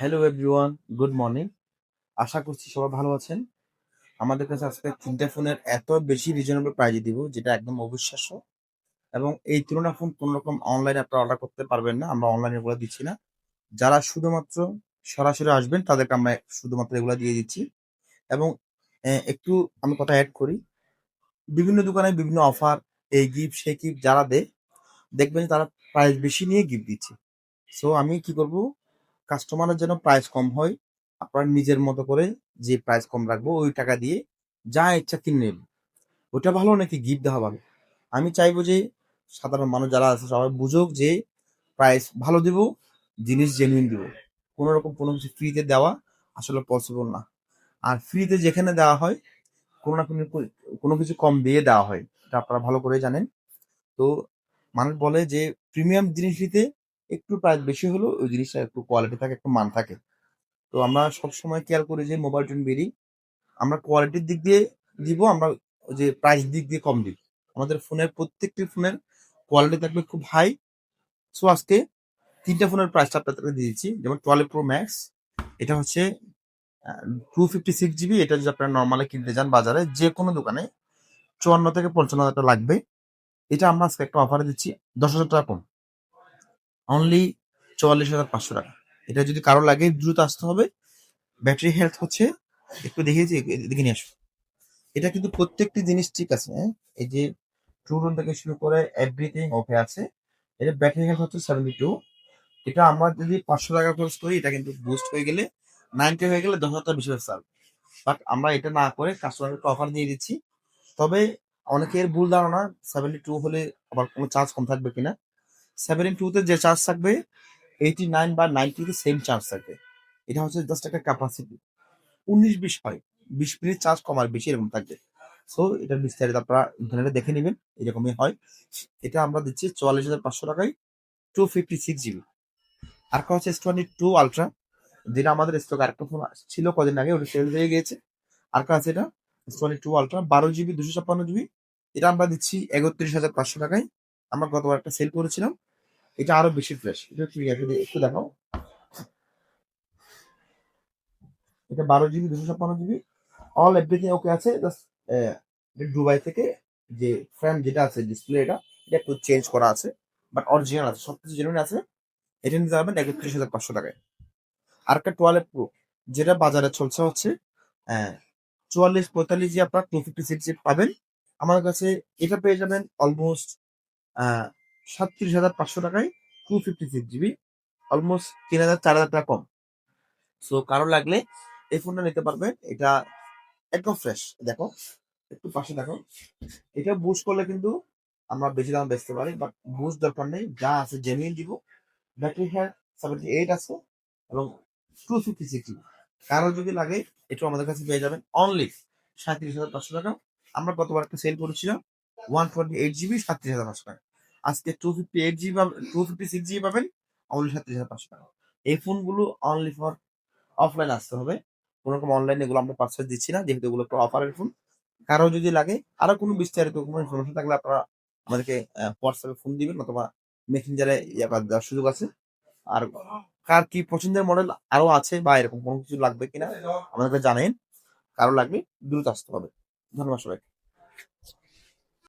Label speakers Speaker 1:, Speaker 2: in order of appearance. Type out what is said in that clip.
Speaker 1: Hello everyone good morning আশা করছি সবাই ভালো আছেন। আমাদের কাছে আজকে তিনটে ফোনের এত বেশি রিজনেবল প্রাইজে দিব, যেটা একদম অবিশ্বাস্য। এবং এই তুলনা ফোন কোনো রকম অনলাইনে আপনারা অর্ডার করতে পারবেন না, আমরা অনলাইনে এগুলো দিচ্ছি না। যারা শুধুমাত্র সরাসরি আসবেন, তাদেরকে আমরা শুধুমাত্র এগুলো দিয়ে দিচ্ছি। এবং একটু আমি কথা অ্যাড করি। বিভিন্ন দোকানে বিভিন্ন অফার এই গিফট সেই গিফট যারা দেয়, দেখবেন তারা প্রাইস বেশি নিয়ে গিফট দিচ্ছে। সো আমি কি করব? কাস্টমারের যেন প্রাইস কম হয়, আপনার নিজের মতো করে যে প্রাইস কম রাখব, ওই টাকা দিয়ে যা ইচ্ছা কিনে নেব ওটা ভালো নাকি গিফট দেওয়া ভালো? আমি চাইব যে সাধারণ মানুষ যারা আছে সবাই বুঝুক যে প্রাইস ভালো দিব, জিনিস জেনুইন দিব। কোনো রকম কোনো কিছু ফ্রিতে দেওয়া আসলে পসিবল না। আর ফ্রিতে যেখানে দেওয়া হয়, কোনো না কোনো কোনো কিছু কম দিয়ে দেওয়া হয়। এটা আপনারা ভালো করে জানেন। তো মানুষ বলে যে প্রিমিয়াম জিনিস নিতে একটু প্রাইস বেশি হলেও ওই জিনিসটা একটু কোয়ালিটি থাকে, একটু মান থাকে। তো আমরা সবসময় খেয়াল করি যে মোবাইল টোন বেরি আমরা কোয়ালিটির দিক দিয়ে দিব, আমরা যে প্রাইস দিক দিয়ে কম দিব। আমাদের ফোনের প্রত্যেকটি ফোনের কোয়ালিটি থাকবে খুব হাই সো আজকে তিনটা ফোনের প্রাইসটা আপনাদেরকে দিয়ে দিচ্ছি, যেমন টুয়েলভ প্রো ম্যাক্স এটা হচ্ছে টু ফিফটি সিক্স জিবি এটা যদি আপনারা নর্মালি কিনতে যান বাজারে যে কোনো দোকানে, চুয়ান্ন থেকে পঞ্চান্ন হাজার টাকা লাগবে। এটা আমরা আজকে একটা অফারে দিচ্ছি, দশ হাজার টাকা কম। অনলি চুয়াল্লিশ হাজার পাঁচশো টাকা। এটা যদি কারও লাগে, দ্রুত আসতে হবে। ব্যাটারি হেলথ হচ্ছে, একটু দেখিয়েছি এদিকে নিয়ে আসো এটা কিন্তু প্রত্যেকটি জিনিস ঠিক আছে হ্যাঁ? এই যে টু ট্রুরন থেকে শুরু করে এভরিথিং ওকে আছে। এটা ব্যাটারি হেলথ হচ্ছে সেভেন্টি টু এটা আমরা যদি পাঁচশো টাকা খরচ করি, এটা কিন্তু বুস্ট হয়ে গেলে নাইনটি হয়ে গেলে দশ হাজার বেশি সার বাট আমরা এটা না করে কাস্টমারকে অফার দিয়ে দিচ্ছি। তবে অনেকের ভুল ধারণা সেভেন্টি টু হলে আবার কোনো চার্জ কম থাকবে কিনা সেভেন্টি টুতে যে চার্জ থাকবে এইটি নাইন বা নাইনটিতে সেম চার্জ থাকবে। এটা হচ্ছে জাস্ট একটা ক্যাপাসিটি উনিশ বিশ হয়, বিশ মিনিট চার্জ কম আর বেশি এরকম থাকবে। সো এটার বিস্তারিত আপনারা ইন্টারনেটে দেখে নেবেন, এরকমই হয়। এটা আমরা দিচ্ছি চুয়াল্লিশ হাজার পাঁচশো টাকায় টু ফিফটি সিক্স জিবি আর একটা হচ্ছে এস টোয়েন্টি টু আলট্রা যেটা আমাদের স্টক আরেকটা ফোন ছিল কদিন আগে, ওটা সেল হয়ে গিয়েছে। আর একটা আছে এটা এস টোয়েন্টি টু আলট্রা বারো জিবি দুশো ছাপ্পান্ন জিবি এটা আমরা দিচ্ছি একত্রিশ হাজার পাঁচশো টাকায়। আমরা গতবার একটা সেল করেছিলাম। এটা আরও বেশি ফ্রেশ এটা তুমি একটু দেখাও। এটা বারো জিবি, দুশো ছাপ্পান্ন জিবি। অল এভরিথিং ওকে আছে জাস্ট দুবাই থেকে যে ফ্রেম যেটা আছে ডিসপ্লে এটা এটা একটু চেঞ্জ করা আছে বাট অরিজিনাল আছে সব কিছু জেনুইন আছে। এটা নিতে পারবেন একত্রিশ হাজার পাঁচশো টাকায়। আর একটা টুয়েলভ প্রো যেটা বাজারে চলছে হচ্ছে চুয়াল্লিশ, পঁয়তাল্লিশ জি আপনার টু ফিফটি সিক্স পাবেন। আমার কাছে এটা পেয়ে যাবেন অলমোস্ট সাতত্রিশ হাজার পাঁচশো টাকায় two fifty six GB almost তিন হাজার চার হাজার টাকা কম। সো কারও লাগলে এই ফোনটা নিতে পারবেন। এটা একদম ফ্রেশ দেখো, একটু পাশে দেখো। এটা বুস্ট করলে কিন্তু আমরা বেশি দাম বেচতে পারি বাট বুস্ট দরকার নেই। যা আছে জেনুইন দিব। ব্যাটারি হ্যাঁ সেভেন্টি এইট আছে এবং টু ফিফটি সিক্স জিবি কারও যদি লাগে এটাও আমাদের কাছে পেয়ে যাবেন। অনলি সাঁত্রিশ হাজার পাঁচশো টাকা। আমরা গতবার একটা সেল করেছিলাম ওয়ান টোয়েন্টি এইট জিবি সাতত্রিশ হাজার পাঁচশো টাকা। আজকে two fifty eight GB two fifty six GB পাবেন অনলি সাতত্রিশ হাজার পাঁচশো টাকা। এই ফোনগুলো অনলি ফর অফলাইন আসতে হবে। কোনো রকম অনলাইন এগুলো আমরা পারচেস দিচ্ছি না, যেহেতু এগুলো একটা অফারের ফোন কারও যদি লাগে, আরও কোনো বিস্তারিত কোনো ইনফরমেশন থাকলে আপনারা আমাদেরকে হোয়াটসঅ্যাপে ফোন দিবেন অথবা মেসেঞ্জারে ইয়ে দেওয়ার সুযোগ আছে। আর কার কি পছন্দের মডেল আরও আছে বা এরকম কোনো কিছু লাগবে কিনা, আমাদেরকে জানেন কারও লাগবে দ্রুত আসতে হবে। ধন্যবাদ সবাই